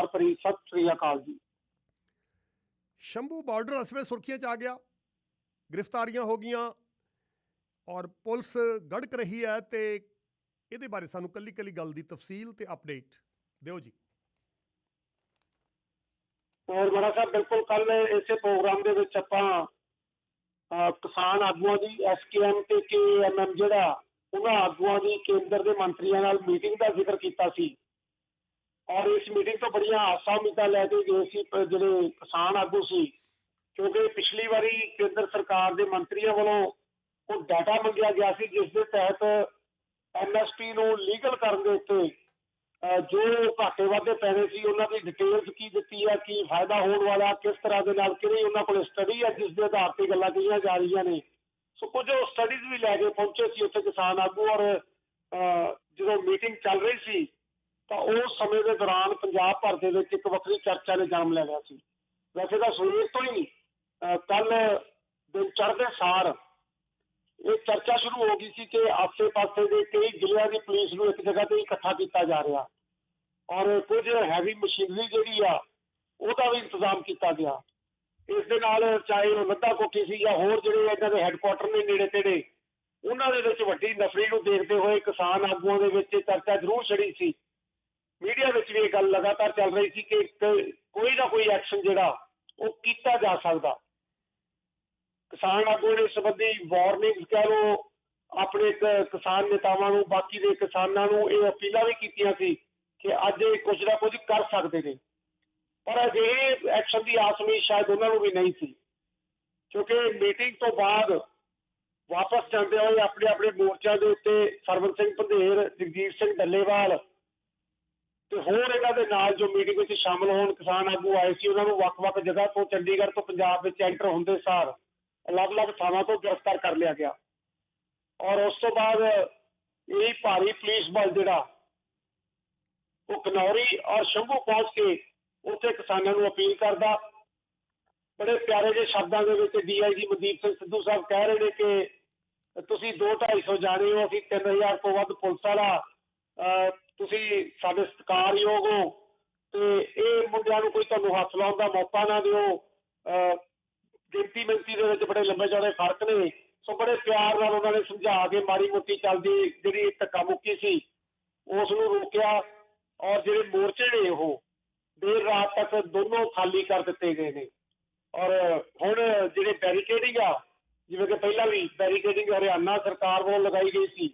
ਪਿਆਰ ਭਰੀ ਸਤਿ ਸ੍ਰੀ ਅਕਾਲ ਜੀ। ਸ਼ੰਭੂ ਬਾਰਡਰ ਅਸਵੇ ਸੁਰਖੀਆਂ ਚ ਆ ਗਿਆ। ਗ੍ਰਿਫਤਾਰੀਆਂ ਹੋ ਗਈਆਂ ਔਰ ਪੁਲਿਸ ਗੜਕ ਰਹੀ ਹੈ ਤੇ ਇਹਦੇ ਬਾਰੇ ਸਾਨੂੰ ਕੱਲੀ ਕੱਲੀ ਗੱਲ ਦੀ ਤਫਸੀਲ ਤੇ ਅਪਡੇਟ ਦਿਓ ਜੀ। ਔਰ ਮਰਾ ਸਾਹਿਬ ਬਿਲਕੁਲ ਕੱਲ ਇਸੇ ਪ੍ਰੋਗਰਾਮ ਦੇ ਵਿੱਚ ਆਪਾਂ ਕਿਸਾਨ ਆਗੂਆਂ ਦੀ ਐਸਕੇਐਮ ਤੇ ਕੇਐਮਐਮ ਜਿਹੜਾ ਉਹਨਾਂ ਆਗੂਆਂ ਦੀ ਕੇਂਦਰ ਦੇ ਮੰਤਰੀਆਂ ਨਾਲ ਮੀਟਿੰਗ ਦਾ ਜ਼ਿਕਰ ਕੀਤਾ ਸੀ। ਔਰ ਇਸ ਮੀਟਿੰਗ ਤੋਂ ਬੜੀਆਂ ਆਸਾਂ ਉਮੀਦਾਂ ਲੈ ਕੇ ਗਏ ਸੀ ਜਿਹੜੇ ਕਿਸਾਨ ਆਗੂ ਸੀ। ਕਿਉਂਕਿ ਪਿਛਲੀ ਵਾਰੀ ਕੇਂਦਰ ਸਰਕਾਰ ਦੇ ਮੰਤਰੀਆਂ ਵੱਲੋਂ ਉਹ ਡਾਟਾ ਮੰਗਿਆ ਗਿਆ ਸੀ, ਜਿਸ ਦੇ ਤਹਿਤ ਐਮਐਸਪੀ ਨੂੰ ਲੀਗਲ ਕਰਨ ਦੇ ਉੱਤੇ ਜੋ ਘਾਟੇ ਵਾਧੇ ਪੈਣੇ ਸੀ, ਉਹਨਾਂ ਦੀ ਡਿਟੇਲਸ ਕੀ ਦਿੱਤੀ ਆ, ਕੀ ਫਾਇਦਾ ਹੋਣ ਵਾਲਾ, ਕਿਸ ਤਰ੍ਹਾਂ ਦੇ ਨਾਲ ਕਿਹੜੀ ਉਹਨਾਂ ਕੋਲ ਸਟੱਡੀ ਆ, ਜਿਸ ਦੇ ਆਧਾਰ ਤੇ ਗੱਲਾਂ ਕਹੀਆਂ ਜਾ ਰਹੀਆਂ ਨੇ। ਸੋ ਕੁਝ ਉਹ ਸਟੱਡੀਜ਼ ਵੀ ਲੈ ਕੇ ਪਹੁੰਚੇ ਸੀ ਉੱਥੇ ਕਿਸਾਨ ਆਗੂ ਔਰ ਜਦੋਂ ਮੀਟਿੰਗ ਚੱਲ ਰਹੀ ਸੀ ਤਾਂ ਉਸ ਸਮੇਂ ਦੇ ਦੌਰਾਨ ਪੰਜਾਬ ਭਰ ਦੇ ਵਿੱਚ ਇੱਕ ਵੱਖਰੀ ਚਰਚਾ ਨੇ ਜਨਮ ਲੈ ਲਿਆ ਸੀ। ਵੈਸੇ ਤਾਂ ਸਵੇਰ ਤੋਂ ਹੀ ਕੱਲ ਦਿਨ ਚੜ੍ਹਦੇ ਸਾਰ ਇਹ ਚਰਚਾ ਸ਼ੁਰੂ ਹੋ ਗਈ ਸੀ ਕਿ ਆਸੇ-ਪਾਸੇ ਦੇ ਕਈ ਜ਼ਿਲ੍ਹਿਆਂ ਦੀ ਪੁਲਿਸ ਨੂੰ ਇੱਕ ਜਗ੍ਹਾ ਤੇ ਇਕੱਠਾ ਕੀਤਾ ਜਾ ਰਿਹਾ ਔਰ ਕੁਝ ਹੈਵੀ ਮਸ਼ੀਨਰੀ ਜਿਹੜੀ ਆ, ਉਹਦਾ ਵੀ ਇੰਤਜ਼ਾਮ ਕੀਤਾ ਗਿਆ। ਇਸ ਦੇ ਨਾਲ ਚਾਹੇ ਉਹ ਲੱਦਾ ਕੋਠੀ ਸੀ ਜਾਂ ਹੋਰ ਜਿਹੜੇ ਇਹਨਾਂ ਦੇ ਹੈੱਡਕੁਆਟਰ ਨੇ ਨੇੜੇ ਤੇੜੇ ਉਹਨਾਂ ਦੇ ਵਿੱਚ ਵੱਡੀ ਨਫਰੀ ਨੂੰ ਦੇਖਦੇ ਹੋਏ ਕਿਸਾਨ ਆਗੂਆਂ ਦੇ ਵਿੱਚ ਇਹ ਚਰਚਾ ਜ਼ਰੂਰ ਛੜੀ ਸੀ ਮੀਡੀਆ ਵਿੱਚ ਵੀ ਇਹ ਗੱਲ ਲਗਾਤਾਰ ਚੱਲ ਰਹੀ ਸੀ ਕਿ ਕੋਈ ਨਾ ਕੋਈ ਐਕਸ਼ਨ ਜਿਹੜਾ, ਉਹ ਕੀਤਾ ਜਾ ਸਕਦਾ। ਕਿਸਾਨ ਆਗੂ ਨੇ ਸੰਬੰਧੀ ਵਾਰਨਿੰਗਸ ਕਹਿ ਲੋ ਆਪਣੇ ਕ- ਕਿਸਾਨ ਨੇਤਾਵਾਂ ਨੂੰ, ਬਾਕੀ ਦੇ ਕਿਸਾਨਾਂ ਨੂੰ ਇਹ ਅਪੀਲਾਂ ਵੀ ਕੀਤੀਆਂ ਸੀ ਕਿ ਅੱਜ ਇਹ ਕੁਝ ਨਾ ਕੁਝ ਕਰ ਸਕਦੇ ਨੇ। ਪਰ ਅਜਿਹੇ ਐਕਸ਼ਨ ਦੀ ਆਸ ਉਮੀਦ ਸ਼ਾਇਦ ਉਹਨਾਂ ਨੂੰ ਵੀ ਨਹੀਂ ਸੀ। ਕਿਉਂਕਿ ਮੀਟਿੰਗ ਤੋਂ ਬਾਅਦ ਵਾਪਸ ਜਾਂਦੇ ਹੋਏ ਆਪਣੇ ਆਪਣੇ ਮੋਰਚਾ ਦੇ ਉੱਤੇ ਸਰਵਨ ਸਿੰਘ ਪੰਧੇਰ ਜਗਜੀਤ ਸਿੰਘ ਡੱਲੇਵਾਲ ਤੇ ਹੋਰ ਇਹਨਾਂ ਦੇ ਨਾਲ ਜੋ ਮੀਟਿੰਗ ਵਿੱਚ ਸ਼ਾਮਲ ਹੋਣ ਕਿਸਾਨ ਆਗੂ ਆਏ ਸੀ, ਉਹਨਾਂ ਨੂੰ ਵੱਖ-ਵੱਖ ਜਗ੍ਹਾ ਤੋਂ ਚੰਡੀਗੜ੍ਹ ਤੋਂ ਪੰਜਾਬ ਵਿੱਚ ਐਂਟਰ ਹੁੰਦੇ ਸਾਰ ਅਲੱਗ-ਅਲੱਗ ਥਾਵਾਂ ਤੋਂ ਗ੍ਰਿਫਤਾਰ ਕਰ ਲਿਆ ਗਿਆ। ਔਰ ਉਸ ਤੋਂ ਬਾਅਦ ਇਹ ਭਾਰੀ ਪੁਲਿਸ ਬਲ ਜਿਹੜਾ, ਉਹ ਕਨੌਰੀ ਔਰ ਸ਼ੰਭੂ ਪਹੁੰਚ ਕੇ ਉੱਥੇ ਕਿਸਾਨਾਂ ਨੂੰ ਅਪੀਲ ਕਰਦਾ। ਬੜੇ ਪਿਆਰੇ ਜਿਹੇ ਸ਼ਬਦਾਂ ਦੇ ਵਿੱਚ ਡੀਆਈਜੀ ਮਨਦੀਪ ਸਿੰਘ ਸਿੱਧੂ ਸਾਹਿਬ ਕਹਿ ਰਹੇ ਨੇ ਕਿ ਤੁਸੀਂ 2-250 ਜਾਣੇ ਹੋ, ਅਸੀਂ 3000 ਤੋਂ ਵੱਧ ਪੁਲਿਸ ਵਾਲਾ ਤੁਸੀਂ ਸਾਡੇ ਸਤਿਕਾਰਯੋਗ ਹੋ ਤੇ ਇਹ ਮੁੰਡਿਆਂ ਨੂੰ ਕੋਈ ਤੁਹਾਨੂੰ ਹੱਥ ਲਾਉਣ ਦਾ ਮੌਕਾ ਨਾ ਦਿਓ। ਗਿਣਤੀ ਮਿੰਤੀ ਦੇ ਵਿੱਚ ਬੜੇ ਲੰਬੇ ਚੌੜੇ ਫ਼ਰਕ ਨੇ। ਸੋ ਬੜੇ ਪਿਆਰ ਨਾਲ ਉਹਨਾਂ ਨੇ ਸਮਝਾ ਕੇ ਮਾੜੀ ਮੋਟੀ ਚੱਲਦੀ ਜਿਹੜੀ ਧੱਕਾ ਸੀ, ਉਸ ਨੂੰ ਰੋਕਿਆ ਔਰ ਜਿਹੜੇ ਮੋਰਚੇ ਨੇ ਉਹ ਦੇਰ ਰਾਤ ਤੱਕ ਦੋਨੋਂ ਖਾਲੀ ਕਰ ਦਿੱਤੇ ਗਏ ਨੇ। ਔਰ ਹੁਣ ਜਿਹੜੇ ਬੈਰੀਕੇਡਿੰਗ ਆ, ਜਿਵੇਂ ਕਿ ਪਹਿਲਾਂ ਵੀ ਬੈਰੀਕੇਡਿੰਗ ਹਰਿਆਣਾ ਸਰਕਾਰ ਵੱਲੋਂ ਲਗਾਈ ਗਈ ਸੀ,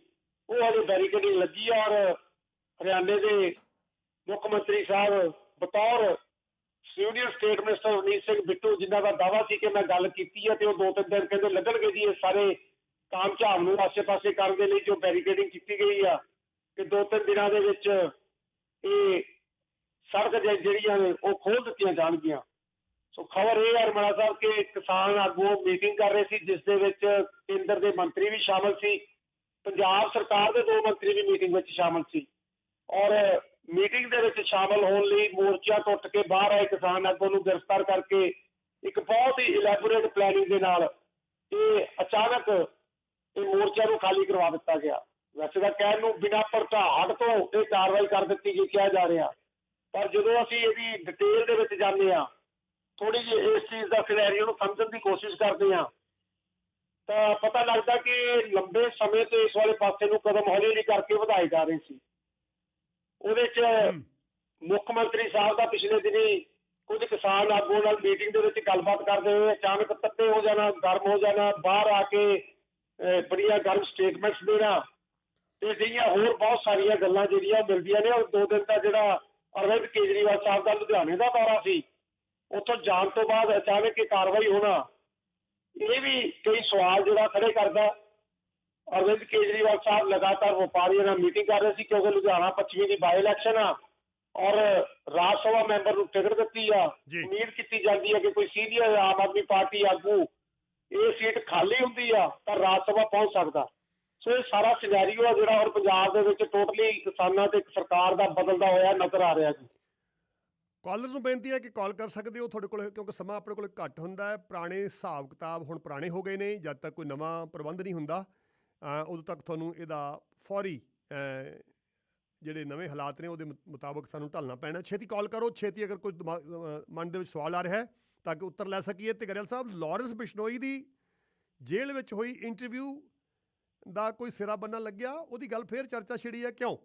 ਉਹ ਹਜੇ ਬੈਰੀਕੇਡਿੰਗ ਲੱਗੀ ਔਰ ਹਰਿਆਣੇ ਦੇ ਮੁੱਖ ਮੰਤਰੀ ਸਾਹਿਬ ਬਤੌਰ senior state minister Ranjit Singh Bittu ਜਿਨ੍ਹਾਂ ਦਾ ਦਾਵਾ ਸੀ ਕਿ ਮੈਂ ਗੱਲ ਕੀਤੀ ਹੈ ਤੇ ਉਹ ਦੋ ਤਿੰਨ ਦਿਨ ਕਹਿੰਦੇ ਲੱਗਣਗੇ ਜੀ, ਇਹ ਸਾਰੇ ਕਾਮ ਝਾਮ ਨੂੰ ਆਸੇ-ਪਾਸੇ ਕਰਨ ਦੇ ਲਈ ਜੋ ਬੈਰੀਕੇਡਿੰਗ ਕੀਤੀ ਗਈ ਆ ਕਿ ਦੋ ਤਿੰਨ ਦਿਨਾਂ ਦੇ ਵਿੱਚ ਇਹ ਸੜਕ ਜਿਹੜੀਆਂ ਨੇ ਉਹ ਖੋਲ ਦਿੱਤੀਆਂ ਜਾਣਗੀਆਂ। ਸੋ ਖਬਰ ਇਹ ਹੈ ਰਮਣਾ ਸਾਹਿਬ ਕਿ ਕਿਸਾਨ ਆਗੂ ਮੀਟਿੰਗ ਕਰ ਰਹੇ ਸੀ, ਜਿਸ ਦੇ ਵਿੱਚ ਕੇਂਦਰ ਦੇ ਮੰਤਰੀ ਵੀ ਸ਼ਾਮਲ ਸੀ, ਪੰਜਾਬ ਸਰਕਾਰ ਦੇ ਦੋ ਮੰਤਰੀ ਵੀ ਮੀਟਿੰਗ ਵਿੱਚ ਸ਼ਾਮਲ ਸੀ। ਔਰ ਮੀਟਿੰਗ ਦੇ ਵਿੱਚ ਸ਼ਾਮਲ ਹੋਣ ਲਈ ਮੋਰਚਾ ਟੁੱਟ ਕੇ ਬਾਹਰ ਆਏ ਕਿਸਾਨ ਆਗੂ ਨੂੰ ਗ੍ਰਿਫਤਾਰ ਕਰਕੇ ਇੱਕ ਬਹੁਤ ਹੀ ਇਲੈਬੋਰੇਟ ਪਲੈਨਿੰਗ ਦੇ ਨਾਲ ਇਹ ਅਚਾਨਕ ਇਹ ਮੋਰਚਾ ਨੂੰ ਖਾਲੀ ਕਰਵਾ ਦਿੱਤਾ ਗਿਆ। ਵੈਸੇ ਤਾਂ ਕਹਿਣ ਨੂੰ ਬਿਨਾਂ ਭੜਕਾਹਟ ਤੋਂ ਇਹ ਕਾਰਵਾਈ ਕਰ ਦਿੱਤੀ ਗਈ, ਕਿਹਾ ਜਾ ਰਿਹਾ। ਪਰ ਜਦੋਂ ਅਸੀਂ ਇਹਦੀ ਡਿਟੇਲ ਦੇ ਵਿੱਚ ਜਾਂਦੇ ਹਾਂ ਥੋੜੀ ਜਿਹੀ ਇਸ ਚੀਜ਼ ਦਾ ਸਿਨੈਰੀਓ ਨੂੰ ਸਮਝਣ ਦੀ ਕੋਸ਼ਿਸ਼ ਕਰਦੇ ਹਾਂ, ਤਾਂ ਪਤਾ ਲੱਗਦਾ ਕਿ ਲੰਬੇ ਸਮੇਂ ਤੋਂ ਇਸ ਵਾਲੇ ਪਾਸੇ ਨੂੰ ਕਦਮ ਹੌਲੀ ਹੌਲੀ ਕਰਕੇ ਵਧਾਏ ਜਾ ਰਹੇ ਸੀ। ਉਹਦੇ 'ਚ ਮੁੱਖ ਮੰਤਰੀ ਸਾਹਿਬ ਦਾ ਪਿਛਲੇ ਦਿਨੀ ਕੁਝ ਕਿਸਾਨ ਆਗੂਆਂ ਨਾਲ ਮੀਟਿੰਗ ਦੇ ਵਿੱਚ ਗੱਲਬਾਤ ਕਰਦੇ ਹੋਏ ਅਚਾਨਕ ਤੱਤੇ ਹੋ ਜਾਣਾ ਗਰਮ ਹੋ ਜਾਣਾ ਬਾਹਰ ਆ ਕੇ ਬੜੀਆਂ ਗਰਮ ਸਟੇਟਮੈਂਟਸ ਦੇਣਾ ਤੇ ਜਿਹੜੀਆਂ ਹੋਰ ਬਹੁਤ ਸਾਰੀਆਂ ਗੱਲਾਂ ਜਿਹੜੀਆਂ ਮਿਲਦੀਆਂ ਨੇ ਉਹ ਦੋ ਦਿਨ ਦਾ ਜਿਹੜਾ ਅਰਵਿੰਦ ਕੇਜਰੀਵਾਲ ਸਾਹਿਬ ਦਾ ਲੁਧਿਆਣੇ ਦਾ ਦੌਰਾ ਸੀ ਉੱਥੋਂ ਜਾਣ ਤੋਂ ਬਾਅਦ ਅਚਾਨਕ ਇਹ ਕਾਰਵਾਈ ਹੋਣਾ ਇਹ ਵੀ ਕਈ ਸਵਾਲ ਜਿਹੜਾ ਖੜੇ ਕਰਦਾ। ਅਰਵਿੰਦ ਕੇਜਰੀਵਾਲ ਸਾਹਿਬ ਲਗਾਤਾਰ ਵਪਾਰੀਆਂ ਨਾਲ ਮੀਟਿੰਗ ਕਰ ਰਹੇ ਸੀ ਕਿਉਂਕਿ ਲੁਧਿਆਣਾ ਪੱਛਮੀ ਦੀ ਬਾਈ ਇਲੈਕਸ਼ਨ ਆ ਔਰ ਰਾਜ ਸਭਾ ਮੈਂਬਰ ਨੂੰ ਟਿਕਟ ਦਿੱਤੀ ਆ। ਉਮੀਦ ਕੀਤੀ ਜਾਂਦੀ ਹੈ ਕਿ ਕੋਈ ਸੀਨੀਅਰ ਆਮ ਆਦਮੀ ਪਾਰਟੀ ਆਗੂ ਇਹ ਸੀਟ ਖਾਲੀ ਹੁੰਦੀ ਆ ਤਾਂ ਰਾਜ ਸਭਾ ਪਹੁੰਚ ਸਕਦਾ। ਸੋ ਇਹ ਸਾਰਾ ਸਿਨੈਰੀਓ ਆ ਜਿਹੜਾ ਹੁਣ ਪੰਜਾਬ ਦੇ ਵਿੱਚ ਟੋਟਲੀ ਕਿਸਾਨਾਂ ਤੇ ਸਰਕਾਰ ਦਾ ਬਦਲਦਾ ਹੋਇਆ ਨਜ਼ਰ ਆ ਰਿਹਾ ਜੀ। ਕਾਲਰਸ ਨੂੰ ਬੇਨਤੀ ਹੈ ਕਿ ਕਾਲ ਕਰ ਸਕਦੇ ਹੋ ਤੁਹਾਡੇ ਕੋਲ ਕਿਉਂਕਿ ਸਮਾਂ ਆਪਣੇ ਕੋਲ ਘੱਟ ਹੁੰਦਾ ਹੈ। ਪੁਰਾਣੇ ਹਿਸਾਬ ਕਿਤਾਬ ਹੁਣ ਪੁਰਾਣੇ ਹੋ ਗਏ ਨੇ ਜਦ ਤੱਕ ਕੋਈ ਨਵਾਂ ਪ੍ਰਬੰਧ ਨਹੀਂ ਹੁੰਦਾ। ਉਦੋਂ ਤੱਕ ਤੁਹਾਨੂੰ ਇਹਦਾ ਫੌਰੀ ਜਿਹੜੇ ਨਵੇਂ ਹਾਲਾਤ ਨੇ ਉਹਦੇ ਮੁ- ਮੁਤਾਬਕ ਸਾਨੂੰ ਢਲਣਾ ਪੈਣਾ। ਛੇਤੀ ਕਾਲ ਕਰੋ, ਛੇਤੀ ਅਗਰ ਕੋਈ ਦਿਮਾਗ ਮਨ ਦੇ ਵਿੱਚ ਸਵਾਲ ਆ ਰਿਹਾ ਹੈ, ਤਾਂ ਕਿ ਉੱਤਰ ਲੈ ਸਕੀਏ। ਤੇ ਗਰੇਲ ਸਾਹਿਬ, ਲਾਰੈਂਸ ਬਿਸ਼ਨੋਈ ਦੀ ਜੇਲ੍ਹ ਵਿੱਚ ਹੋਈ ਇੰਟਰਵਿਊ ਦਾ ਕੋਈ ਸਿਰਾ ਬੰਨਾ ਲੱਗਿਆ? ਉਹਦੀ ਗੱਲ ਫੇਰ ਚਰਚਾ ਛਿੜੀ ਹੈ, ਕਿਉਂ?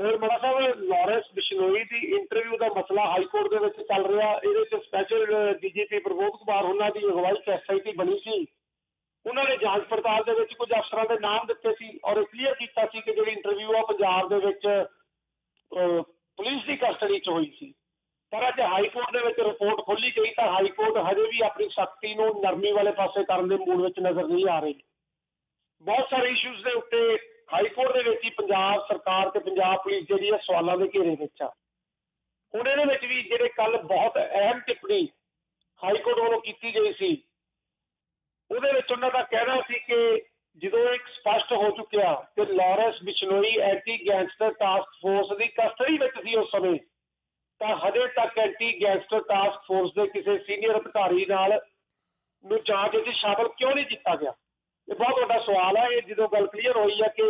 ਮੜਾ ਸਾਹਿਬ, ਲਾਰੈਂਸ ਬਿਸ਼ਨੋਈ ਦੀ ਇੰਟਰਵਿਊ ਦਾ ਮਸਲਾ ਹਾਈ ਕੋਰਟ ਦੇ ਵਿੱਚ ਚੱਲ ਰਿਹਾ। ਇਹਦੇ ਵਿੱਚ ਸਪੈਸ਼ਲ ਡੀਜੀਪੀ ਪ੍ਰਬੋਧ ਕੁਮਾਰ ਉਹਨਾਂ ਦੀ ਅਗਵਾਈ ਐਸਆਈਟੀ ਬਣੀ ਸੀ। ਉਹਨਾਂ ਨੇ ਜਾਂਚ ਪੜਤਾਲ ਦੇ ਵਿੱਚ ਕੁਝ ਅਫਸਰਾਂ ਦੇ ਨਾਮ ਦਿੱਤੇ ਸੀ ਔਰ ਕਲੀਅਰ ਕੀਤਾ ਸੀ ਕਿ ਜਿਹੜੀ ਇੰਟਰਵਿਊ ਆ ਪੰਜਾਬ ਦੇ ਵਿੱਚ ਪੁਲਿਸ ਦੀ ਕਸਟਡੀ 'ਚ ਹੋਈ ਸੀ। ਪਰ ਅੱਜ ਹਾਈ ਕੋਰਟ ਦੇ ਵਿੱਚ ਰਿਪੋਰਟ ਖੋਲੀ ਗਈ ਤਾਂ ਹਾਈ ਕੋਰਟ ਹਜੇ ਵੀ ਆਪਣੀ ਸਖਤੀ ਨੂੰ ਨਰਮੀ ਵਾਲੇ ਪਾਸੇ ਕਰਨ ਦੇ ਮੂਡ ਵਿੱਚ ਨਜ਼ਰ ਨਹੀਂ ਆ ਰਹੀ। ਬਹੁਤ ਸਾਰੇ ਇਸ਼ੂਜ਼ ਦੇ ਉੱਤੇ ਹਾਈ ਕੋਰਟ ਦੇ ਵਿੱਚ ਹੀ ਪੰਜਾਬ ਸਰਕਾਰ ਤੇ ਪੰਜਾਬ ਪੁਲਿਸ ਜਿਹੜੀ ਹੈ ਸਵਾਲਾਂ ਦੇ ਘੇਰੇ ਵਿੱਚ ਆ। ਹੁਣ ਇਹਦੇ ਵਿੱਚ ਵੀ ਜਿਹੜੇ ਕੱਲ ਬਹੁਤ ਅਹਿਮ ਟਿੱਪਣੀ ਹਾਈ ਕੋਰਟ ਵੱਲੋਂ ਕੀਤੀ ਗਈ ਸੀ, ਉਹਦੇ ਵਿੱਚ ਉਹਨਾਂ ਦਾ ਕਹਿਣਾ ਸੀ ਕਿ ਜਦੋਂ ਇੱਕ ਸਪਸ਼ਟ ਹੋ ਚੁੱਕਿਆ ਕਿ Lawrence Bishnoi anti gangster task force ਦੀ ਕਸਟਡੀ ਵਿੱਚ ਸੀ ਉਸ ਸਮੇਂ, ਤਾਂ ਹਜੇ ਤੱਕ ਐਂਟੀ ਗੈਂਗਸਟਰ ਟਾਸਕ ਫੋਰਸ ਦੇ ਕਿਸੇ ਸੀਨੀਅਰ ਅਧਿਕਾਰੀ ਨਾਲ ਨੂੰ ਜਾਂਚ ਵਿੱਚ ਸ਼ਾਮਲ ਕਿਉਂ ਨਹੀਂ ਕੀਤਾ ਗਿਆ? ਇਹ ਬਹੁਤ ਵੱਡਾ ਸਵਾਲ ਹੈ ਇਹ ਜਦੋਂ ਗੱਲ ਕਲੀਅਰ ਹੋਈ ਹੈ ਕਿ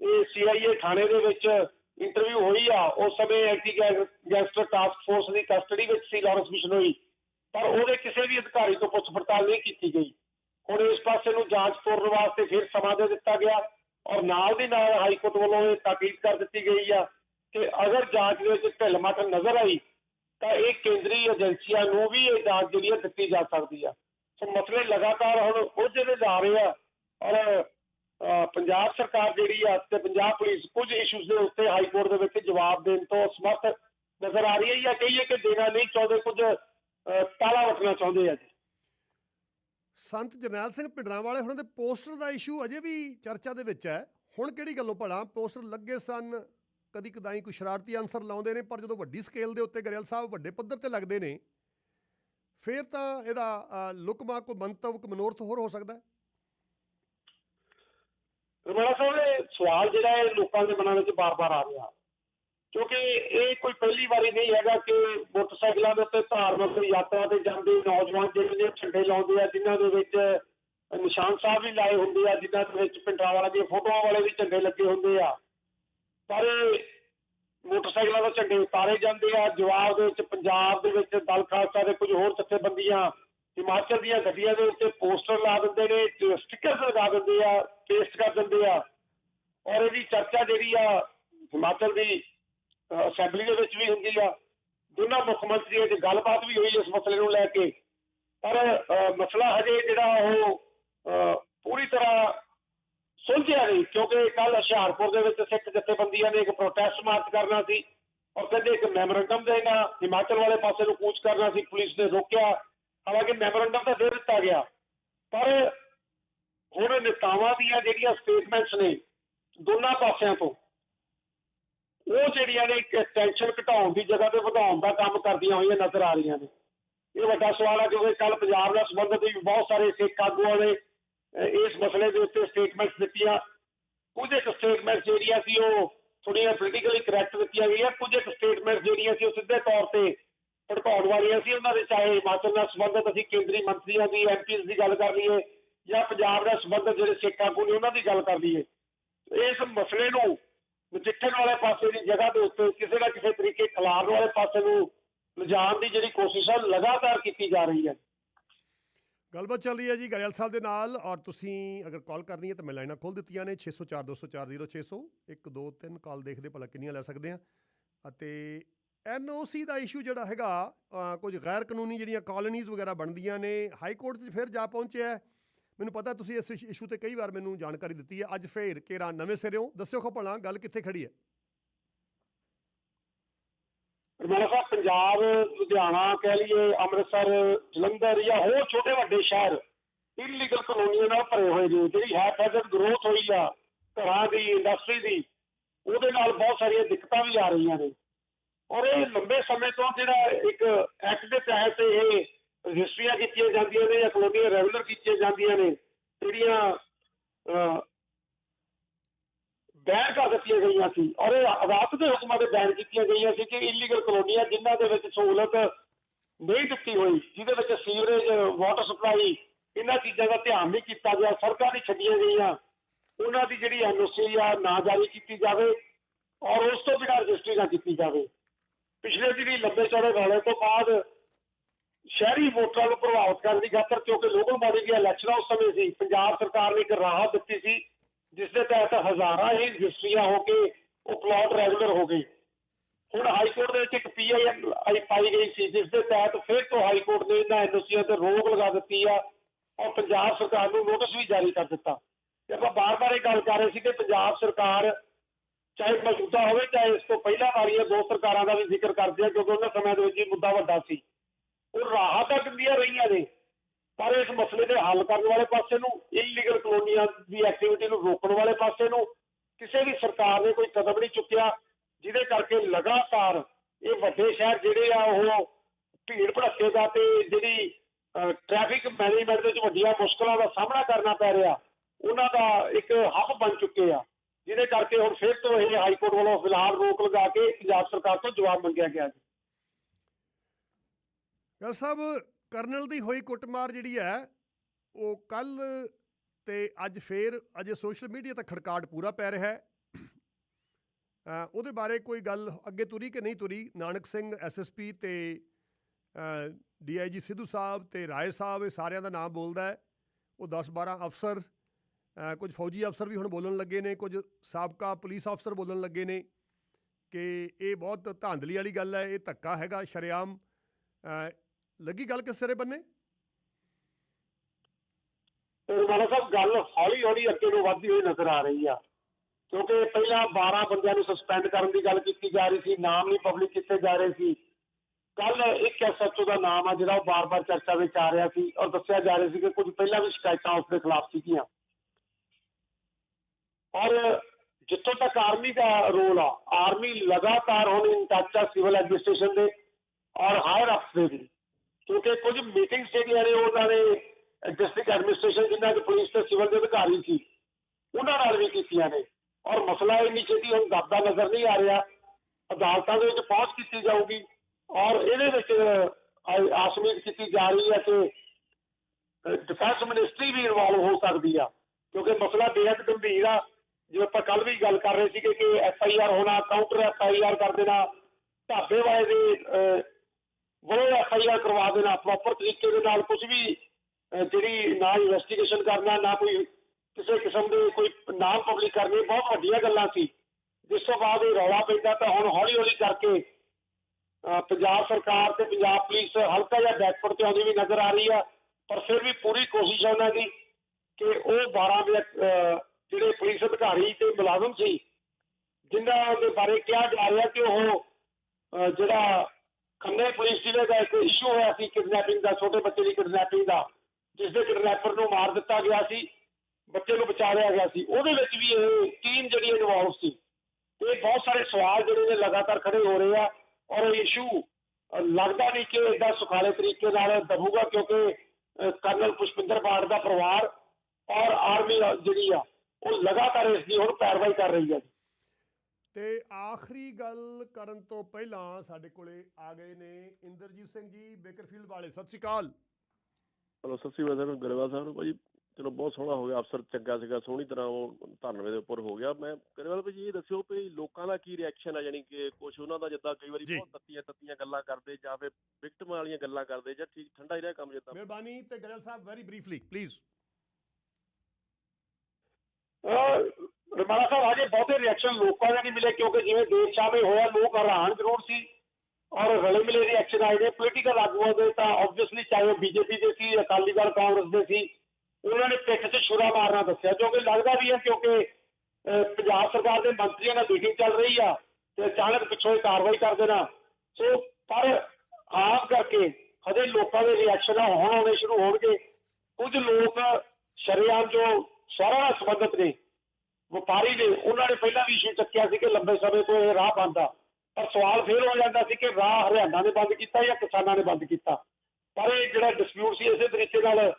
ਇਹ ਸੀਆਈਏ ਥਾਣੇ ਦੇ ਵਿੱਚ ਇੰਟਰਵਿਊ ਹੋਈ ਆ, ਉਸ ਸਮੇਂ ਐਂਟੀ ਗੈਂਗਸਟਰ ਟਾਸਕ ਫੋਰਸ ਦੀ ਕਸਟਡੀ ਵਿੱਚ ਸੀ, ਲਾਰੈਂਸ ਬਿਸ਼ਨੋਈ ਪਰ ਉਹਦੇ ਕਿਸੇ ਵੀ ਅਧਿਕਾਰੀ ਤੋਂ ਪੁੱਛ ਪੜਤਾਲ ਨਹੀਂ ਕੀਤੀ ਗਈ। ਹੁਣ ਇਸ ਪਾਸੇ ਨੂੰ ਜਾਂਚ ਤੋਰਨ ਵਾਸਤੇ ਫਿਰ ਸਮਾਂ ਦੇ ਦਿੱਤਾ ਗਿਆ ਔਰ ਨਾਲ ਦੀ ਨਾਲ ਹਾਈ ਕੋਰਟ ਵੱਲੋਂ ਇਹ ਤਾਕੀਦ ਕਰ ਦਿੱਤੀ ਗਈ ਆ ਕਿ ਅਗਰ ਜਾਂਚ ਦੇ ਵਿੱਚ ਢਿੱਲ ਮੱਠ ਨਜ਼ਰ ਆਈ, ਤਾਂ ਇਹ ਕੇਂਦਰੀ ਏਜੰਸੀਆਂ ਨੂੰ ਵੀ ਇਹ ਜਾਂਚ ਜਿਹੜੀ ਹੈ ਦਿੱਤੀ ਜਾ ਸਕਦੀ ਆ। ਸੋ ਮਸਲੇ ਲਗਾਤਾਰ ਹੁਣ ਉਲਝਦੇ ਜਾ ਰਹੇ ਆ। ਔਰ ਪੰਜਾਬ ਸਰਕਾਰ ਜਿਹੜੀ ਆ ਤੇ ਪੰਜਾਬ ਪੁਲਿਸ ਕੁਝ ਇਸ਼ੂਜ਼ ਦੇ ਉੱਤੇ ਹਾਈ ਕੋਰਟ ਦੇ ਵਿੱਚ ਜਵਾਬ ਦੇਣ ਤੋਂ ਸਮਰਥ ਨਜ਼ਰ ਆ ਰਹੀ ਹੈ ਜਾਂ ਕਹੀਏ ਕਿ ਦੇਣਾ ਨਹੀਂ ਚਾਹੁੰਦੇ, ਕੁਝ ਤਾਲਾ ਵਟਣਾ ਚਾਹੁੰਦੇ ਆ ਸੰਤ ਜਰਨੈਲ ਸਿੰਘ ਪਿੰਡਰਾਂ ਵਾਲੇ ਉਹਨਾਂ ਦੇ ਪੋਸਟਰ ਦਾ ਇਸ਼ੂ ਅਜੇ ਵੀ ਚਰਚਾ ਦੇ ਵਿੱਚ ਹੈ। ਹੁਣ ਕਿਹੜੀ ਗੱਲੋਂ ਭਲਾ? ਪੋਸਟਰ ਲੱਗੇ ਸਨ, ਕਦੀ ਕਦਾਈ ਕੋਈ ਸ਼ਰਾਰਤੀ ਅਨਸਰ ਲਾਉਂਦੇ ਨੇ, ਪਰ ਜਦੋਂ ਵੱਡੀ ਸਕੇਲ ਦੇ ਉੱਤੇ ਗਰੇਲ ਸਾਹਿਬ ਵੱਡੇ ਪੱਧਰ ਤੇ ਲੱਗਦੇ ਨੇ, ਫਿਰ ਤਾਂ ਇਹਦਾ ਲੁਕਮਾ ਕੋਈ ਮੰਤਵ ਕੋਈ ਮਨੋਰਥ ਹੋਰ ਹੋ ਸਕਦਾ ਹੈ। ਰਮਣਾ ਸਾਹਿਬ ਇਹ ਸਵਾਲ ਜਿਹੜਾ ਹੈ ਲੋਕਾਂ ਦੇ ਮਨਾਂ ਵਿੱਚ ਬਾਰ-ਬਾਰ ਆ ਰਿਹਾ। ਕਿਉਂਕਿ ਇਹ ਕੋਈ ਪਹਿਲੀ ਵਾਰੀ ਨਹੀਂ ਹੈਗਾ ਕਿ ਮੋਟਰਸਾਈਕਲਾਂ ਦੇ ਉੱਤੇ ਧਾਰਮਿਕ ਯਾਤਰਾ ਤੇ ਜਾਂਦੇ ਨੌਜਵਾਨ ਜਿਹੜੇ ਨੇ ਝੰਡੇ ਲਾਉਂਦੇ ਆ, ਜਿਨ੍ਹਾਂ ਦੇ ਵਿੱਚ ਨਿਸ਼ਾਨ ਸਾਹਿਬ ਵੀ ਲਾਏ ਹੁੰਦੇ ਆ, ਜਿਨ੍ਹਾਂ ਦੇ ਵਿੱਚ ਪਿੰਡਰਾਵਾਲਾ ਦੀਆਂ ਫੋਟੋਆਂ ਵਾਲੇ ਵੀ ਝੰਡੇ ਲੱਗੇ ਹੁੰਦੇ ਆ। ਪਰ ਮੋਟਰਸਾਈਕਲਾਂ ਦੇ ਝੰਡੇ ਉਤਾਰੇ ਜਾਂਦੇ ਆ, ਜਵਾਬ ਦੇ ਵਿੱਚ ਪੰਜਾਬ ਦੇ ਵਿੱਚ ਦਲ ਖਾਲਸਾ ਦੇ ਕੁਝ ਹੋਰ ਜਥੇਬੰਦੀਆਂ, ਹਿਮਾਚਲ ਦੀਆਂ ਗੱਡੀਆਂ ਦੇ ਉੱਤੇ ਪੋਸਟਰ ਲਾ ਦਿੰਦੇ ਨੇ ਸਟickers ਲਗਾ ਦਿੰਦੇ ਆ। ਪੇਸਟ ਕਰ ਦਿੰਦੇ ਆ ਔਰ ਇਹਦੀ ਚਰਚਾ ਜਿਹੜੀ ਆ ਹਿਮਾਚਲ ਦੀ ਅਹ, ਅਸੈਂਬਲੀ ਦੇ ਵਿੱਚ ਵੀ ਹੁੰਦੀ ਆ ਦੋਨਾਂ ਮੁੱਖ ਮੰਤਰੀਆਂ ਦੀ ਗੱਲਬਾਤ ਵੀ ਹੋਈ ਇਸ ਮਸਲੇ ਨੂੰ ਲੈ ਕੇ ਪਰ ਅਹ, ਮਸਲਾ ਹਜੇ ਜਿਹੜਾ ਉਹ ਅਹ, ਪੂਰੀ ਤਰ੍ਹਾਂ ਸੁਲਝਿਆ ਨਹੀਂ ਕਿਉਂਕਿ ਕੱਲ ਹੁਸ਼ਿਆਰਪੁਰ ਦੇ ਵਿੱਚ ਸਿੱਖ ਜਥੇਬੰਦੀਆਂ ਨੇ ਇੱਕ ਪ੍ਰੋਟੈਸਟ ਮਾਰਚ ਕਰਨਾ ਸੀ ਔਰ ਕਹਿੰਦੇ ਇੱਕ ਮੈਮੋਰੰਡਮ ਦੇਣਾ ਹਿਮਾਚਲ ਵਾਲੇ ਪਾਸੇ ਨੂੰ ਕੂਚ ਕਰਨਾ ਸੀ ਪੁਲਿਸ ਨੇ ਰੋਕਿਆ ਹਾਲਾਂਕਿ ਮੈਮੋਰੰਡਮ ਤਾਂ ਦੇ ਦਿੱਤਾ ਗਿਆ ਪਰ ਹੁਣ ਨੇਤਾਵਾਂ ਦੀਆਂ ਜਿਹੜੀਆਂ ਸਟੇਟਮੈਂਟਸ ਨੇ ਦੋਨਾਂ ਪਾਸਿਆਂ ਤੋਂ, ਉਹ ਜਿਹੜੀਆਂ ਨੇ ਟੈਨਸ਼ਨ ਘਟਾਉਣ ਦੀ ਜਗ੍ਹਾ ਤੇ ਵਧਾਉਣ ਦਾ ਕੰਮ ਕਰਦੀਆਂ ਹੋਈਆਂ ਨਜ਼ਰ ਆ ਰਹੀਆਂ ਨੇ। ਇਹ ਵੱਡਾ ਸਵਾਲ ਹੈ, ਕਿਉਂਕਿ ਕੱਲ ਪੰਜਾਬ ਨਾਲ ਸੰਬੰਧਿਤ ਵੀ ਬਹੁਤ ਸਾਰੇ ਸਿੱਖ ਆਗੂਆਂ ਨੇ ਇਸ ਮਸਲੇ ਦੇ ਉੱਤੇ ਸਟੇਟਮੈਂਟਸ ਦਿੱਤੀਆਂ। ਕੁਝ ਇੱਕ ਸਟੇਟਮੈਂਟਸ ਜਿਹੜੀਆਂ ਸੀ, ਉਹ ਥੋੜੀਆਂ ਪੋਲੀਟੀਕਲੀ ਕਰੈਕਟ ਦਿੱਤੀਆਂ ਗਈਆਂ। ਕੁਝ ਇੱਕ ਸਟੇਟਮੈਂਟ ਜਿਹੜੀਆਂ ਸੀ, ਉਹ ਸਿੱਧੇ ਤੌਰ ਤੇ ਭੜਕਾਉਣ ਵਾਲੀਆਂ ਸੀ। ਉਹਨਾਂ ਦੇ ਚਾਹੇ ਹਿਮਾਚਲ ਨਾਲ ਸੰਬੰਧਿਤ ਅਸੀਂ ਕੇਂਦਰੀ ਮੰਤਰੀਆਂ ਦੀ, ਐਮਪੀਜ਼ ਦੀ ਗੱਲ ਕਰ ਲਈਏ ਜਾਂ ਪੰਜਾਬ ਨਾਲ ਸੰਬੰਧਿਤ ਜਿਹੜੇ ਸਿੱਖ ਆਗੂ ਨੇ ਉਹਨਾਂ ਦੀ ਗੱਲ ਕਰ ਲਈਏ। ਇਸ ਮਸਲੇ ਨੂੰ ਨਜਿੱਠਣ ਵਾਲੇ ਪਾਸੇ ਦੀ ਜਗ੍ਹਾ ਦੇ ਉੱਤੇ ਕਿਸੇ ਨਾ ਕਿਸੇ ਤਰੀਕੇ ਖਿਲਾਰਨ ਵਾਲੇ ਪਾਸੇ ਨੂੰ ਲਿਜਾਣ ਦੀ ਜਿਹੜੀ ਕੋਸ਼ਿਸ਼ ਹੈ ਲਗਾਤਾਰ ਕੀਤੀ ਜਾ ਰਹੀ ਹੈ। ਗੱਲਬਾਤ ਚੱਲ ਰਹੀ ਹੈ ਜੀ ਗਰੇਲ ਸਾਹਿਬ ਦੇ ਨਾਲ ਔਰ ਤੁਸੀਂ ਅਗਰ ਕਾਲ ਕਰਨੀ ਹੈ ਤਾਂ ਮੈਂ ਲਾਈਨਾਂ ਖੋਲ ਦਿੱਤੀਆਂ ਨੇ 604 204 0600 1 2 3 ਕਾਲ ਦੇਖਦੇ ਭਲਾ ਕਿੰਨੀਆਂ ਲੈ ਸਕਦੇ ਆ ਅਤੇ ਐਨਓਸੀ ਦਾ ਇਸ਼ੂ ਜਿਹੜਾ ਹੈਗਾ ਕੁਝ ਗੈਰ ਕਾਨੂੰਨੀ ਜਿਹੜੀਆਂ ਕਾਲੋਨੀਜ਼ ਵਗੈਰਾ ਬਣਦੀਆਂ ਨੇ, ਹਾਈ ਕੋਰਟ 'ਚ ਫਿਰ ਜਾ ਪਹੁੰਚਿਆ ਹੈ। ਮੈਨੂੰ ਪਤਾ ਤੁਸੀਂ ਇਸ ਇਸ਼ੂ ਤੇ ਕਈ ਵਾਰ ਮੈਨੂੰ ਜਾਣਕਾਰੀ ਦਿੱਤੀ ਹੈ। ਅੱਜ ਫੇਰ ਕੇਰਾ ਨਵੇਂ ਸਿਰਿਓਂ। ਦੱਸਿਓ ਖੋ ਭਲਾ, ਗੱਲ ਕਿੱਥੇ ਖੜੀ ਹੈ? ਰਮਾਨਾ ਪੰਜਾਬ, ਲੁਧਿਆਣਾ ਕਹਿ ਲਈਏ, ਅੰਮ੍ਰਿਤਸਰ, ਜਲੰਧਰ ਜਾਂ ਹੋਰ ਛੋਟੇ ਵੱਡੇ ਸ਼ਹਿਰ ਇਲੀਗਲ ਕਲੋਨੀਆਂ ਨਾਲ ਭਰੇ ਹੋਏ ਨੇ। ਜਿਹੜੀ ਹੈ ਫੈਜ਼ਰ ਗਰੋਥ ਹੋਈ ਆ, ਘਰਾਂ ਦੀ ਇੰਡਸਟਰੀ ਦੀ, ਉਹਦੇ ਨਾਲ ਬਹੁਤ ਸਾਰੀਆਂ ਦਿੱਕਤਾਂ ਵੀ ਆ ਰਹੀਆਂ ਨੇ। ਔਰ ਇਹ ਲੰਬੇ ਸਮੇਂ ਤੋਂ ਜਿਹੜਾ ਇੱਕ ਐਕਟ ਦੇ ਤਹਿਤ ਇਹ ਰਜਿਸਟਰੀਆਂ ਕੀਤੀਆਂ ਜਾਂਦੀਆਂ ਨੇ ਜਾਂ ਕਲੋਨੀਆਂ ਰੈਗੂਲਰ ਕੀਤੀਆਂ ਜਾਂਦੀਆਂ ਨੇ, ਜਿਹੜੀਆਂ ਬੈਨ ਕਰ ਦਿੱਤੀਆਂ ਗਈਆਂ ਸੀ। ਔਰ ਇਹ ਅਦਾਲਤ ਦੇ ਹੁਕਮਾਂ ਤੇ ਬੈਨ ਕੀਤੀਆਂ ਗਈਆਂ ਸੀ ਕਿ ਇਲੀਗਲ ਕਲੋਨੀਆਂ ਜਿਨ੍ਹਾਂ ਦੇ ਵਿੱਚ ਸਹੂਲਤ ਨਹੀਂ ਦਿੱਤੀ ਹੋਈ, ਜਿਹਦੇ ਵਿੱਚ ਸੀਵਰੇਜ ਵਾਟਰ ਸਪਲਾਈ ਇਹਨਾਂ ਚੀਜ਼ਾਂ ਦਾ ਧਿਆਨ ਨਹੀਂ ਕੀਤਾ ਗਿਆ, ਸੜਕਾਂ ਨਹੀਂ ਛੱਡੀਆਂ ਗਈਆਂ, ਉਹਨਾਂ ਦੀ ਜਿਹੜੀ ਐਨਓਸੀ ਆ, ਨਾ ਜਾਰੀ ਕੀਤੀ ਜਾਵੇ, ਔਰ ਉਸ ਤੋਂ ਬਿਨਾਂ ਰਜਿਸਟਰੀ ਨਾ ਕੀਤੀ ਜਾਵੇ। ਪਿਛਲੇ ਦਿਨੀ ਲੰਬੇ ਚੌੜੇ ਰੌਲੇ ਤੋਂ ਬਾਅਦ ਸ਼ਹਿਰੀ ਵੋਟਰਾਂ ਨੂੰ ਪ੍ਰਭਾਵਿਤ ਕਰਨ ਦੀ ਖਾਤਰ, ਕਿਉਂਕਿ ਲੋਕਲ ਬਾਡੀ ਦੀਆਂ ਇਲੈਕਸ਼ਨਾਂ ਉਸ ਸਮੇਂ ਸੀ, ਪੰਜਾਬ ਸਰਕਾਰ ਨੇ ਇੱਕ ਰਾਹਤ ਦਿੱਤੀ ਸੀ, ਜਿਸ ਦੇ ਤਹਿਤ ਹਜ਼ਾਰਾਂ ਹੀ ਰਜਿਸਟਰੀਆਂ ਹੋ ਕੇ ਉਹ ਪਲਾਟ ਰੈਗੂਲਰ ਹੋ ਗਏ ਹੁਣ ਹਾਈ ਕੋਰਟ ਦੇ ਵਿੱਚ ਇੱਕ ਪੀਆਈ ਪਾਈ ਗਈ ਸੀ, ਜਿਸ ਦੇ ਤਹਿਤ ਫਿਰ ਤੋਂ ਹਾਈ ਕੋਰਟ ਨੇ ਇਹਨਾਂ ਐਨਓਸੀਆਂ ਤੇ ਰੋਕ ਲਗਾ ਦਿੱਤੀ ਆ ਔਰ ਪੰਜਾਬ ਸਰਕਾਰ ਨੂੰ ਨੋਟਿਸ ਵੀ ਜਾਰੀ ਕਰ ਦਿੱਤਾ। ਤੇ ਆਪਾਂ ਬਾਰ-ਬਾਰ ਇਹ ਗੱਲ ਕਰ ਰਹੇ ਸੀ ਕਿ ਪੰਜਾਬ ਸਰਕਾਰ ਚਾਹੇ ਮੌਜੂਦਾ ਹੋਵੇ, ਚਾਹੇ ਇਸ ਤੋਂ ਪਹਿਲਾਂ ਵਾਲੀਆਂ ਦੋ ਸਰਕਾਰਾਂ ਦਾ ਵੀ ਜ਼ਿਕਰ ਕਰਦੇ ਆ, ਕਿਉਂਕਿ ਉਹਨਾਂ ਸਮਿਆਂ ਦੇ ਵਿੱਚ ਇਹ ਮੁੱਦਾ ਵੱਡਾ ਸੀ। ਉਹ ਰਾਹਤਾਂ ਦਿੰਦੀਆਂ ਰਹੀਆਂ ਨੇ, ਪਰ ਇਸ ਮਸਲੇ ਦੇ ਹੱਲ ਕਰਨ ਵਾਲੇ ਪਾਸੇ ਨੂੰ ਇਲੀਗਲ ਕਲੋਨੀਆਂ ਦੀ ਐਕਟੀਵਿਟੀ ਨੂੰ ਰੋਕਣ ਵਾਲੇ ਪਾਸੇ ਨੂੰ ਕਿਸੇ ਵੀ ਸਰਕਾਰ ਨੇ ਕੋਈ ਕਦਮ ਨਹੀਂ ਚੁੱਕਿਆ, ਜਿਹਦੇ ਕਰਕੇ ਲਗਾਤਾਰ ਇਹ ਵੱਡੇ ਸ਼ਹਿਰ ਜਿਹੜੇ ਆ, ਉਹ ਭੀੜ ਭੜੱਕੇ ਦਾ ਤੇ ਜਿਹੜੀ ਟ੍ਰੈਫਿਕ ਮੈਨੇਜਮੈਂਟ ਦੇ ਵਿੱਚ ਵੱਡੀਆਂ ਮੁਸ਼ਕਲਾਂ ਦਾ ਸਾਹਮਣਾ ਕਰਨਾ ਪੈ ਰਿਹਾ, ਉਹਨਾਂ ਦਾ ਇੱਕ ਹੱਬ ਬਣ ਚੁੱਕੇ ਆ, ਜਿਹਦੇ ਕਰਕੇ ਹੁਣ ਫਿਰ ਤੋਂ ਇਹ ਹਾਈ ਕੋਰਟ ਵੱਲੋਂ ਫਿਲਹਾਲ ਰੋਕ ਲਗਾ ਕੇ ਪੰਜਾਬ ਸਰਕਾਰ ਤੋਂ ਜਵਾਬ ਮੰਗਿਆ ਗਿਆ ਜੀ। ਗੱਲ ਸਾਹਿਬ, ਕਰਨਲ ਦੀ ਹੋਈ ਕੁੱਟਮਾਰ ਜਿਹੜੀ ਹੈ, ਉਹ ਕੱਲ ਤੇ ਅੱਜ ਫੇਰ, ਅਜੇ ਸੋਸ਼ਲ ਮੀਡੀਆ ਤੇ ਖੜਕਾਟ ਪੂਰਾ ਪੈ ਰਿਹਾ ਹੈ। ਉਹਦੇ ਬਾਰੇ ਕੋਈ ਗੱਲ ਅੱਗੇ ਤੁਰੀ ਕਿ ਨਹੀਂ ਤੁਰੀ? ਨਾਨਕ ਸਿੰਘ ਐਸਐਸਪੀ ਤੇ ਡੀਆਈਜੀ ਸਿੱਧੂ ਸਾਹਿਬ ਤੇ ਰਾਏ ਸਾਹਿਬ, ਇਹ ਸਾਰਿਆਂ ਦਾ ਨਾਮ ਬੋਲਦਾ ਹੈ। ਉਹ 10 12 ਅਫਸਰ ਕੁਝ ਫੌਜੀ ਅਫਸਰ ਵੀ ਹੁਣ ਬੋਲਣ ਲੱਗੇ ਨੇ, ਕੁਝ ਸਾਬਕਾ ਪੁਲਿਸ ਅਫਸਰ ਬੋਲਣ ਲੱਗੇ ਨੇ ਕਿ ਇਹ ਬਹੁਤ ਧਾਂਦਲੀ ਵਾਲੀ ਗੱਲ ਹੈ, ਇਹ ਧੱਕਾ ਹੈਗਾ, ਸ਼ਰੇਆਮ। ਲੱਗੀ ਗੱਲ ਕਿਸ ਸਿਰੇ ਬੰਨੇ? ਤੇ ਸਾਹਿਬ, ਗੱਲ ਹੌਲੀ ਹੌਲੀ ਅੱਗੇ ਨੂੰ ਵੱਧਦੀ ਹੋਈ ਨਜ਼ਰ ਆ ਰਹੀ ਆ। ਕਿਉਂਕਿ ਪਹਿਲਾਂ 12 ਬੰਦਿਆਂ ਨੂੰ ਸਸਪੈਂਡ ਕਰਨ ਦੀ ਗੱਲ ਕੀਤੀ ਜਾ ਰਹੀ ਸੀ, ਨਾਮ ਨਹੀਂ ਪਬਲਿਕ ਕੀਤੇ ਜਾ ਰਹੇ ਸੀ। ਕੱਲ ਇੱਕ ਐਸਐਚਓ ਦਾ ਨਾਮ ਆ ਜਿਹੜਾ ਉਹ ਬਾਰ-ਬਾਰ ਚਰਚਾ ਵਿੱਚ ਆ ਰਿਹਾ ਸੀ ਔਰ ਦੱਸਿਆ ਜਾ ਰਿਹਾ ਸੀ ਕਿ ਕੁਝ ਪਹਿਲਾਂ ਵੀ ਸ਼ਿਕਾਇਤਾਂ ਉਸ ਦੇ ਖਿਲਾਫ ਸੀਗੀਆਂ। ਔਰ ਜਿੱਥੋਂ ਤੱਕ ਆਰਮੀ ਦਾ ਰੋਲ ਆ, ਆਰਮੀ ਲਗਾਤਾਰ ਹੁਣ ਇਨ ਟੱਚ ਆ ਸਿਵਲ ਐਡਮਿਨਿਸਟ੍ਰੇਸ਼ਨ ਦੇ ਔਰ ਹਾਇਰ ਅਫਸਰ ਦੇ ਕਿਉਂਕਿ ਕੁਝ ਮੀਟਿੰਗਸ ਜਿਹੜੀਆਂ ਨੇ, ਉਹਨਾਂ ਨੇ ਡਿਸਟ੍ਰਿਕਟ ਐਡਮਿਨਿਸਟ੍ਰੇਸ਼ਨ ਜਿਨ੍ਹਾਂ ਦੇ ਪੁਲਿਸ ਤੇ ਸਿਵਲ ਦੇ ਅਧਿਕਾਰੀ ਸੀ, ਉਹਨਾਂ ਨਾਲ ਵੀ ਕੀਤੀਆਂ ਨੇ। ਔਰ ਮਸਲਾ ਇੰਨੀ ਛੇਤੀ ਹੁਣ ਦੱਬਦਾ ਨਜ਼ਰ ਨਹੀਂ ਆ ਰਿਹਾ, ਅਦਾਲਤਾਂ ਦੇ ਵਿੱਚ ਪਹੁੰਚ ਕੀਤੀ ਜਾਊਗੀ। ਔਰ ਇਹਦੇ ਵਿੱਚ ਆ- ਕੀਤੀ ਜਾ ਰਹੀ ਹੈ ਕਿ ਡਿਫੈਂਸ ਮਿਨਿਸਟਰੀ ਵੀ ਇਨਵੋਲਵ ਹੋ ਸਕਦੀ ਆ। ਕਿਉਂਕਿ ਮਸਲਾ ਬੇहद ਗੰਭੀਰ ਆ। ਜਿਵੇਂ ਆਪਾਂ ਕੱਲ ਵੀ ਗੱਲ ਕਰ ਰਹੇ ਸੀਗੇ ਕਿ ਐਫ ਆਈ ਆਰ ਹੋਣਾ ਕਾਊਂਟਰ ਐਫ ਆਈ ਆਰ ਕਰ ਦੇਣਾ ਢਾਬੇਵਾਏ ਦੇ ਅਹ, ਐਫ ਆਈ ਆਰ ਕਰਵਾ ਦੇਣਾ ਪ੍ਰੋਪਰ ਤਰੀਕੇ ਦੇ ਨਾਲ ਕੁਝ ਵੀ ਜਿਹੜੀ ਨਾ ਇਨਵੈਸਟੀਗੇਸ਼ਨ ਕਰਨਾ ਨਾ ਕੋਈ ਕਿਸੇ ਕਿਸਮ ਦੇ ਕੋਈ ਨਾਮ ਪਬਲਿਕ ਕਰਨੀ ਬਹੁਤ ਵੱਡੀਆਂ ਗੱਲਾਂ ਸੀ। ਜਿਸ ਤੋਂ ਬਾਅਦ ਇਹ ਰੌਲਾ ਪੈਂਦਾ ਤਾਂ ਹੁਣ ਹੌਲੀ ਹੌਲੀ ਕਰਕੇ ਪੰਜਾਬ ਸਰਕਾਰ ਤੇ ਪੰਜਾਬ ਪੁਲਿਸ ਹਲਕਾ ਜਿਹਾ ਬੈਕਵਰਡ ਤੇ ਆਉਂਦੀ ਵੀ ਨਜ਼ਰ ਆ ਰਹੀ ਆ ਪਰ ਫਿਰ ਵੀ ਪੂਰੀ ਕੋਸ਼ਿਸ਼ ਹੈ ਉਹਨਾਂ ਦੀ ਕਿ ਉਹ 12 ਦੇ ਜਿਹੜੇ ਪੁਲਿਸ ਅਧਿਕਾਰੀ ਤੇ ਮੁਲਾਜ਼ਮ ਸੀ ਜਿਨ੍ਹਾਂ ਦੇ ਬਾਰੇ ਕਿਹਾ ਜਾ ਰਿਹਾ ਕਿ ਉਹ ਜਿਹੜਾ ਖੰਨੇ ਪੁਲਿਸ ਜ਼ਿਲ੍ਹੇ ਦਾ ਇੱਕ ਇਸ਼ੂ ਹੋਇਆ ਸੀ ਕਿਡਨੈਪਿੰਗ ਦਾ, ਛੋਟੇ ਬੱਚੇ ਦੀ ਕਿਡਨੈਪਿੰਗ ਦਾ ਜਿਸ ਦੇ ਕਿਡਨੈਪਰ ਨੂੰ ਮਾਰ ਦਿੱਤਾ ਗਿਆ ਸੀ, ਬੱਚੇ ਨੂੰ ਬਚਾ ਲਿਆ ਗਿਆ ਸੀ। ਉਹਦੇ ਵਿੱਚ ਵੀ ਇਹ ਟੀਮ ਜਿਹੜੀ ਇਨਵੋਲਵ ਸੀ। ਇਹ ਬਹੁਤ ਸਾਰੇ ਸਵਾਲ ਜਿਹੜੇ ਨੇ ਲਗਾਤਾਰ ਖੜੇ ਹੋ ਰਹੇ ਆ ਔਰ ਇਹ ਇਸ਼ੂ ਲੱਗਦਾ ਨਹੀਂ ਕਿ ਇਦਾਂ ਸੁਖਾਲੇ ਤਰੀਕੇ ਨਾਲ ਦਬੂਗਾ ਕਿਉਂਕਿ ਕਰਨਲ ਪੁਸ਼ਪਿੰਦਰ ਬਾੜ ਦਾ ਪਰਿਵਾਰ ਔਰ ਆਰਮੀ ਜਿਹੜੀ ਆ, ਉਹ ਲਗਾਤਾਰ ਇਸ ਦੀ ਹੁਣ ਪੈਰਵਾਈ ਕਰ ਰਹੀ ਹੈ ਤੇ ਆਖਰੀ ਗੱਲ ਕਰਨ ਤੋਂ ਪਹਿਲਾਂ ਸਾਡੇ ਕੋਲੇ ਆ ਗਏ ਨੇ ਇੰਦਰਜੀਤ ਸਿੰਘ ਜੀ ਬੇਕਰਫੀਲਡ ਵਾਲੇ। ਸਤਿ ਸ਼੍ਰੀ ਅਕਾਲ। ਚਲੋ ਸਤਿ ਸ਼੍ਰੀ ਅਕਾਲ ਗਰੇਵਾਲ ਸਾਹਿਬ ਨੂੰ। ਭਾਜੀ ਚਲੋ ਬਹੁਤ ਸੋਹਣਾ ਹੋ ਗਿਆ ਅਫਸਰ ਚੰਗਾ ਸੀਗਾ ਸੋਹਣੀ ਤਰ੍ਹਾਂ ਉਹ ਧਰਨਵੇ ਦੇ ਉੱਪਰ ਹੋ ਗਿਆ। ਮੈਂ ਗਰੇਵਾਲ ਭਾਜੀ ਇਹ ਦੱਸਿਓ ਵੀ ਲੋਕਾਂ ਦਾ ਕੀ ਰਿਐਕਸ਼ਨ ਆ ਯਾਨੀ ਕਿ ਕੁਝ ਉਹਨਾਂ ਦਾ ਜਿੱਦਾਂ ਕਈ ਵਾਰੀ। ਬਹੁਤ ਤੱਤੀਆਂ ਤੱਤੀਆਂ ਗੱਲਾਂ ਕਰਦੇ ਜਾਂ ਫਿਰ ਵਿਕਟਮ ਵਾਲੀਆਂ ਗੱਲਾਂ ਕਰਦੇ ਜਾਂ ਠੀਕ ਠੰਡਾ ਹੀ ਰਿਹਾ ਕੰਮ ਜਿੱਦਾਂ। ਮਿਹਰਬਾਨੀ ਤੇ ਗਰਲ ਸਾਹਿਬ very briefly please Ramana sahib, ਅਜੇ ਬਹੁਤੇ ਰਿਐਕਸ਼ਨ ਲੋਕਾਂ ਦੇ ਨਹੀਂ ਮਿਲੇ ਕਿਉਂਕਿ ਜਿਵੇਂ ਦੇਸ਼ ਸ਼ਾਮੇ ਹੋਇਆ, ਲੋਕ ਹੈਰਾਨ ਜ਼ਰੂਰ ਸੀ ਔਰ ਰਲੇ ਮਿਲੇ ਰਿਐਕਸ਼ਨ ਆਏ ਨੇ। ਪੋਲੀਟੀਕਲ ਆਗੂਆਂ ਦੇ ਤਾਂ ਆਬਵੀਅਸਲੀ ਚਾਹੇ ਬੀਜੇਪੀ ਦੇ ਸੀ ਅਕਾਲੀ ਦਲ ਕਾਂਗਰਸ ਦੇ ਸੀ, ਉਹਨਾਂ ਨੇ ਪਿੱਠ 'ਚ ਛੁਰਾ ਮਾਰਨਾ ਦੱਸਿਆ ਕਿਉਂਕਿ ਲੱਗਦਾ ਵੀ ਹੈ ਕਿਉਂਕਿ ਪੰਜਾਬ ਸਰਕਾਰ ਦੇ ਮੰਤਰੀਆਂ ਨਾਲ ਮੀਟਿੰਗ ਚੱਲ ਰਹੀ ਆ ਤੇ ਅਚਾਨਕ ਪਿੱਛੋਂ ਇਹ ਕਾਰਵਾਈ ਕਰ ਦੇਣਾ। ਸੋ ਪਰ ਆਮ ਕਰਕੇ ਹਜੇ ਲੋਕਾਂ ਦੇ ਰਿਐਕਸ਼ਨ ਹੁਣ ਆਉਣੇ ਸ਼ੁਰੂ ਹੋਣਗੇ। ਕੁਝ ਲੋਕ ਸ਼ਰੇਆਮ ਜੋ ਸ਼ਹਿਰਾਂ ਨਾਲ ਸੰਬੰਧਿਤ ਨੇ ਵਪਾਰੀ ਨੇ, ਉਹਨਾਂ ਨੇ ਪਹਿਲਾਂ ਵੀ ਇਸ਼ੂ ਚੱਕਿਆ ਸੀ ਕਿ ਲੰਬੇ ਸਮੇਂ ਤੋਂ ਇਹ ਰਾਹ ਬੰਦ ਆ। ਪਰ ਸਵਾਲ ਫੇਰ ਹੋ ਜਾਂਦਾ ਸੀ ਕਿ ਰਾਹ ਹਰਿਆਣਾ ਨੇ ਬੰਦ ਕੀਤਾ ਜਾਂ ਕਿਸਾਨਾਂ ਨੇ ਬੰਦ ਕੀਤਾ। ਪਰ ਇਹ ਜਿਹੜਾ ਡਿਸਪਿਊਟ ਸੀ, ਇਸੇ ਤਰੀਕੇ ਨਾਲ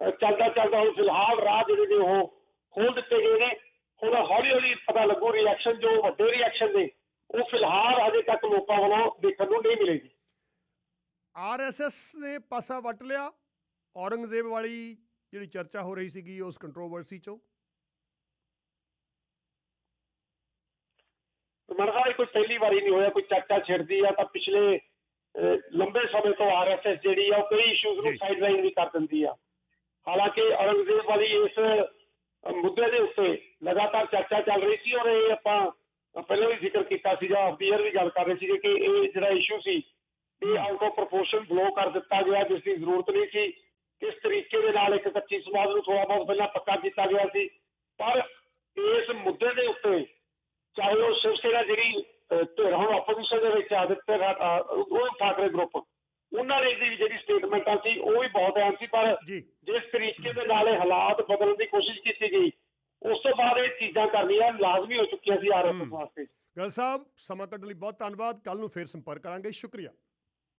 ਚੱਲਦਾ ਚੱਲਦਾ ਹੁਣ ਫਿਲਹਾਲ ਰਾਹ ਜਿਹੜੇ ਨੇ ਉਹ ਖੋਲ ਦਿੱਤੇ ਗਏ ਨੇ। ਹੁਣ ਹੌਲੀ ਹੌਲੀ ਪਤਾ ਲੱਗੂ ਰਿਐਕਸ਼ਨ ਜੋ ਵੱਡੇ ਰਿਐਕਸ਼ਨ ਨੇ, ਉਹ ਫਿਲਹਾਲ ਅਜੇ ਤੱਕ ਲੋਕਾਂ ਵੱਲੋਂ ਦੇਖਣ ਨੂੰ ਨਹੀਂ ਮਿਲੇਗੀ। ਆਰਐਸਐਸ ਨੇ ਪਾਸਾ ਵਟ ਲਿਆ। ਔਰੰਗਜ਼ੇਬ ਵਾਲੀ ਜਿਹੜੀ ਚਰਚਾ ਹੋ ਰਹੀ ਸੀਗੀ, ਉਸ ਕੰਟਰੋਵਰਸੀ ਚੋਂ। ਕੋਈ ਪਹਿਲੀ ਵਾਰੀ ਨਹੀਂ ਹੋਇਆ ਕੋਈ ਚਰਚਾ ਛਿੜਦੀ ਆ ਤਾਂ ਪਿਛਲੇ ਅਹ, ਲੰਬੇ ਸਮੇਂ ਤੋਂ ਆਰਐਸਐਸ ਜਿਹੜੀ ਆ ਉਹ ਕਈ ਇਸ਼ੂਜ਼ ਨੂੰ ਜੀ। ਸਾਈਡਲਾਈਨ ਵੀ ਕਰ ਦਿੰਦੀ ਆ ਹਾਲਾਂਕਿ ਔਰੰਗਜ਼ੇਬ ਵਾਲੀ ਇਸ ਅਹ, ਮੁੱਦੇ ਦੇ ਉੱਤੇ ਲਗਾਤਾਰ ਚਰਚਾ ਚੱਲ ਰਹੀ ਸੀ ਔਰ ਇਹ ਆਪਾਂ ਅਹ, ਪਹਿਲਾਂ ਵੀ ਜ਼ਿਕਰ ਕੀਤਾ ਸੀਗਾ ਅਫਡੀਅਰ ਵੀ ਗੱਲ ਕਰ ਰਹੇ ਸੀਗੇ ਕਿ ਇਹ ਜਿਹੜਾ ਇਸ਼ੂ ਸੀ ਇਹ ਆਊਟ ਆਫ ਪ੍ਰੋਪੋਰਸ਼ਨ ਬਲੋ ਕਰ ਦਿੱਤਾ ਗਿਆ ਜਿਸ ਦੀ ਜ਼ਰੂਰਤ ਨਹੀਂ ਸੀ ਕਿਸ ਤਰੀਕੇ ਦੇ ਨਾਲ ਇੱਕ ਕੱਚੀ ਸਮਾਜ ਨੂੰ ਥੋੜਾ ਬਹੁਤ ਪਹਿਲਾਂ ਪੱਕਾ ਕੀਤਾ ਗਿਆ ਸੀ ਪਰ ਇਸ ਮੁੱਦੇ ਦੇ ਉੱਤੇ ਚਾਹੇ ਉਹ ਸ਼ਿਵ ਸੇਨਾ ਜਿਹੜੀ ਧਿਰ ਹੁਣ ਆਪੋਜੀਸ਼ਨ ਦੇ ਵਿੱਚ ਆ ਦਿੱਤੇ ਉਹ ਠਾਕਰੇ ਗਰੁੱਪ ਉਹਨਾਂ ਨੇ ਦੀ ਜਿਹੜੀ ਸਟੇਟਮੈਂਟਾਂ ਸੀ ਉਹ ਵੀ ਬਹੁਤ ਅਹਿਮ ਸੀ ਪਰ ਜਿਸ ਤਰੀਕੇ ਦੇ ਨਾਲ ਇਹ ਹਾਲਾਤ ਬਦਲਣ ਦੀ ਕੋਸ਼ਿਸ਼ ਕੀਤੀ ਗਈ ਉਸ ਤੋਂ ਬਾਅਦ ਇਹ ਚੀਜ਼ਾਂ ਕਰਨੀਆਂ ਲਾਜ਼ਮੀ ਹੋ ਚੁੱਕੀਆਂ ਸੀ ਆਰਐਸਐਸ। ਵਾਸਤੇ। ਗੱਲ ਸਾਹਿਬ ਸਮਾਂ ਕੱਢਣ ਲਈ ਬਹੁਤ ਧੰਨਵਾਦ। ਕੱਲ ਨੂੰ ਫੇਰ ਸੰਪਰਕ ਕਰਾਂਗੇ। ਸ਼ੁਕਰੀਆ।